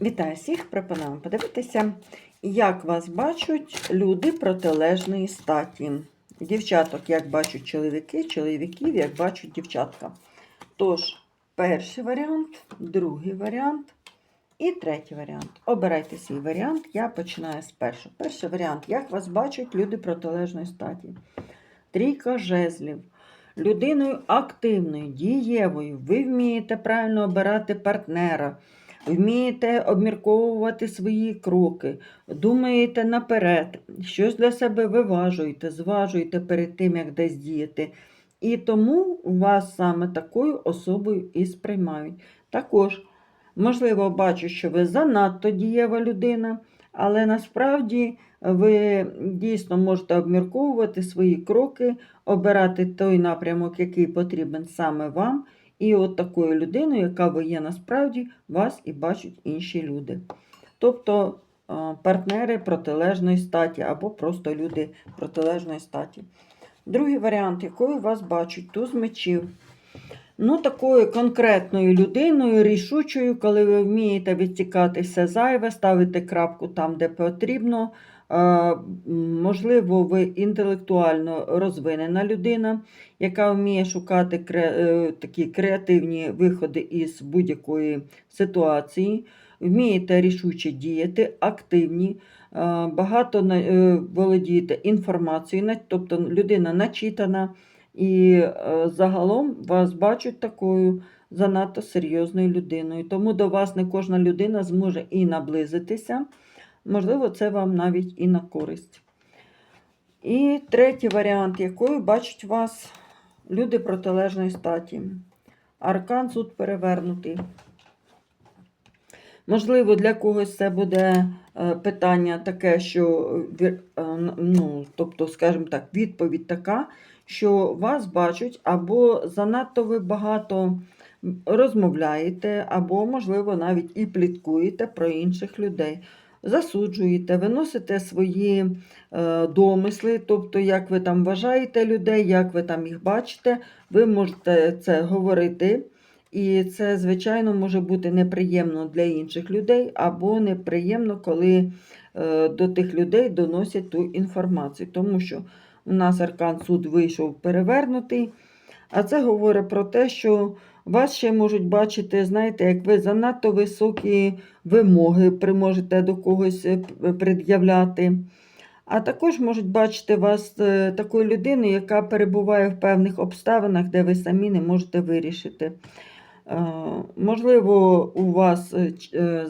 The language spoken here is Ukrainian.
Вітаю всіх! Пропоную вам подивитися, як вас бачать люди протилежної статі. Дівчаток, як бачать чоловіки, чоловіків, як бачать дівчатка. Тож, перший варіант, другий варіант і третій варіант. Обирайте свій варіант. Я починаю з першого. Перший варіант, як вас бачать люди протилежної статі. Трійка жезлів. Людиною активною, дієвою, ви вмієте правильно обирати партнера, вмієте обмірковувати свої кроки, думаєте наперед, щось для себе виважуєте, зважуєте перед тим, як десь діяти. І тому вас саме такою особою і сприймають. Також, можливо, бачу, що ви занадто дієва людина, але насправді ви дійсно можете обмірковувати свої кроки, обирати той напрямок, який потрібен саме вам. І от такою людиною, яка ви є насправді, вас і бачать інші люди. Тобто партнери протилежної статі або просто люди протилежної статі. Другий варіант, якою вас бачать, туз мечів. Ну, такою конкретною людиною, рішучою, коли ви вмієте відтікати все зайве, ставити крапку там, де потрібно. Е, Можливо, ви інтелектуально розвинена людина, яка вміє шукати кре- е, такі креативні виходи із будь-якої ситуації, вмієте рішуче діяти, активні, е, багато володієте інформацією, тобто людина начитана. І загалом вас бачать такою занадто серйозною людиною. Тому до вас не кожна людина зможе і наблизитися. Можливо, це вам навіть і на користь. І третій варіант, якою бачать вас люди протилежної статі. Аркан суд перевернутий. Можливо, для когось це буде е, питання таке, що, е, н- ну, тобто, скажімо так, відповідь така, що вас бачать, або занадто ви багато розмовляєте, або, можливо, навіть і пліткуєте про інших людей. Засуджуєте, виносите свої е, домисли, тобто, як ви там вважаєте людей, як ви там їх бачите, ви можете це говорити. І це, звичайно, може бути неприємно для інших людей, або неприємно, коли е, до тих людей доносять ту інформацію. Тому що у нас аркан суд вийшов перевернутий, а це говорить про те, що вас ще можуть бачити, знаєте, як ви занадто високі вимоги приможете до когось е, пред'являти. А також можуть бачити вас е, такою людиною, яка перебуває в певних обставинах, де ви самі не можете вирішити. Е, Можливо, у вас е, е,